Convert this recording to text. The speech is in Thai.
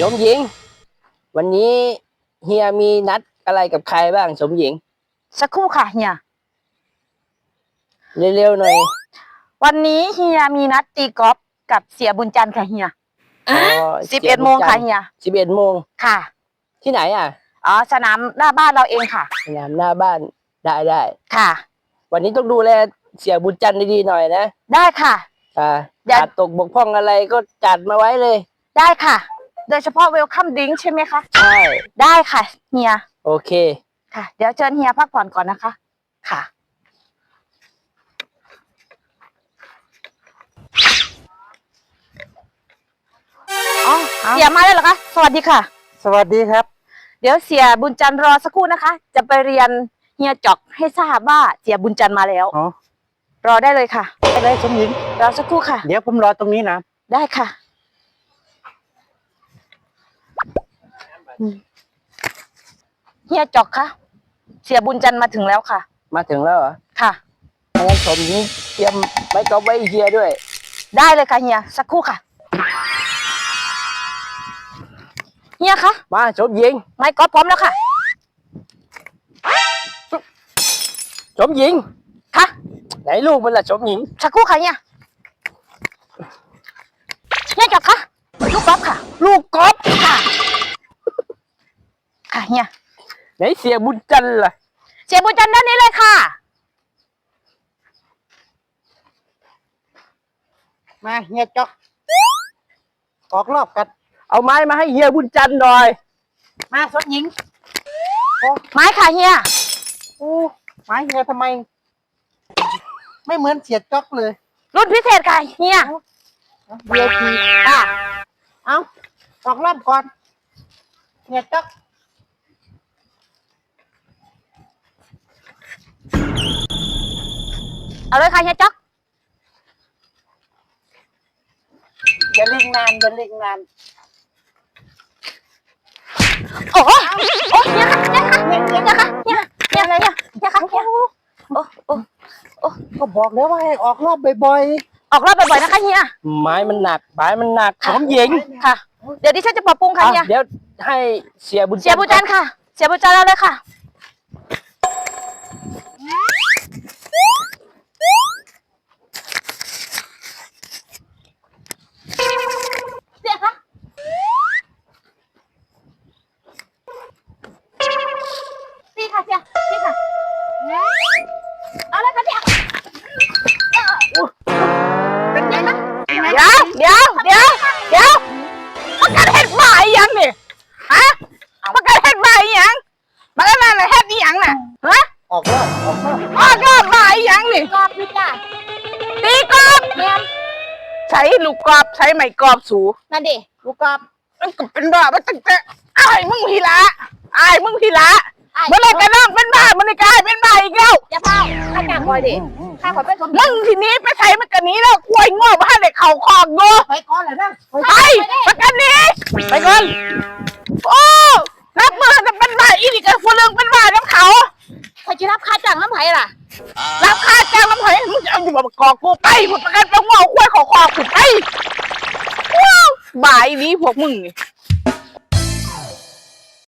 สมหญิง วันนี้เฮียมีนัดอะไรกับใครบ้างสมหญิง สักครู่ค่ะเฮีย เร็วๆหน่อย วันนี้เฮียมีนัดตีกอล์ฟกับเสียบุญจันทร์ค่ะเฮียสิบเอ็ดโมงค่ะเฮียสิบเอ็ดโมงค่ะ ที่ไหนอะ อ๋อ สนามหน้าบ้านเราเองค่ะ สนามหน้าบ้านได้ได้ค่ะ วันนี้ต้องดูแลเสียบุญจันทร์ดีๆหน่อยนะ ได้ค่ะค่ะเดี๋ยวขาดตกบกพร่องอะไรก็จัดมาไว้เลย ได้ค่ะ โดยเฉพาะเวลคัมดิ้งใช่ไหมคะ ใช่ ได้ค่ะเฮียโอเค ค่ะ เดี๋ยวเชิญเฮียพักผ่อนก่อนนะคะ ค่ะ อ๋อเสียมาแล้วเหรอคะ สวัสดีค่ะ สวัสดีครับ เดี๋ยวเสียบุญจันทร์รอสักครู่นะคะ จะไปเรียนเฮียจอกให้ทราบว่าเสียบุญจันทร์มาแล้ว อ๋อรอได้เลยค่ะอะไรสมหญิง รอสักครู่ค่ะ เดี๋ยวผมรอตรงนี้นะ ได้ค่ะอืม เฮียจอกคะเสียบุญจันทร์มาถึงแล้วค่ะ มาถึงแล้วเหรอค่ะ งั้นสมหญิงเตรียมไม้กอล์ฟไว้ให้เฮียด้วย ได้เลยค่ะเฮียสักครู่ค่ะเฮียคะมาสมหญิง ไม้กอล์ฟพร้อมแล้วค่ะสมหญิง ค่ะ ไหนลูกมันล่ะสมหญิง สักครู่ค่ะเฮียเฮียจอกคะลูกกอล์ฟค่ะ ลูกกอล์ฟ ค่ะ ค่ะ เฮียไหนเสียบุญจันทร์ล่ะ เสียบุญจันทร์ด้านนี้เลยค่ะ มาเฮียจอกออกรอบกัน เอาไม้มาให้เฮียบุญจันทร์หน่อย มาสมหญิงไม้ค่ะเฮียโอ้หมายเฮียทำไม ไม่เหมือนเสียจอกเลยรุ่นพิเศษค่ะเฮียเบียทีค่ะ เอาออกรอบก่อนเฮียจอก เอาเลยค่ะเฮียจ๊อกอย่าลิงนานอย่าลิงนานโอ้โหโอ้เฮียค่ะเฮียค่ะเฮียเฮียค่ะเฮียเฮียอะไรเนี่ยเฮียค่ะเฮียโอ้โอ้ก็บอกแล้วว่าให้ออกรอบบ่อยออกรอบบ่อยๆนะคะเฮียไม้มันหนักไม้มันหนักสมหญิงค่ะ เดี๋ยวดิฉันจะปรับปรุงค่ะอะเฮียเดี๋ยวให้เสียบุญเสียบุญจันทร์ค่ะ เสียบุญจันทร์เอาเลยค่ะ เดี๋ยวเดี๋ยวเดี๋ยวเดี๋ยวมันกันเห็ดหมาอีหยังนี่ฮะมันกันเห็ดหมาอีหยังมันกันนั่นน่ะเห็ดอีหยังน่ะฮะๆออกรอบออกรอบออกรอบหมาอีหยังนี่กรอบพี่จ้าตีกรอบใช้ลูกกรอบใช้ไม้กรอบสูนั่นดิลูกกรอบมันก็เป็นบ้ามันตั้งแต่ไอ้ายมึงพีละไอ้ายมึงพีละอ้าย เมื่อไรกันน้องเป็นบ้าเมื่อไรกลายเป็นบ้าอีกแล้วอย่าเผาข้าจ้างคอยดิ ข้าคอยเป็นสมมึงทีนี้ไปใช้มันกันนี้แล้วกล้วยโง่มาให้เด็กเขาคอกโง่ไปก่อนเลยนะไปประกันนี้ไปก่อนโอ้รับมือจะเป็นบ้าอีนี่กับฟูเรืองเป็นบ้าน้ำเขาคอยจะรับค่าจ้างน้ำไผ่ล่ะ รับค่าจ้างน้ำหอยมึงจะเอาอยู่แบบกอกกูไปผลประกันไปโง่กล้วยขอคอกูไปว้าวบ่ายนี้พวกมึงนี่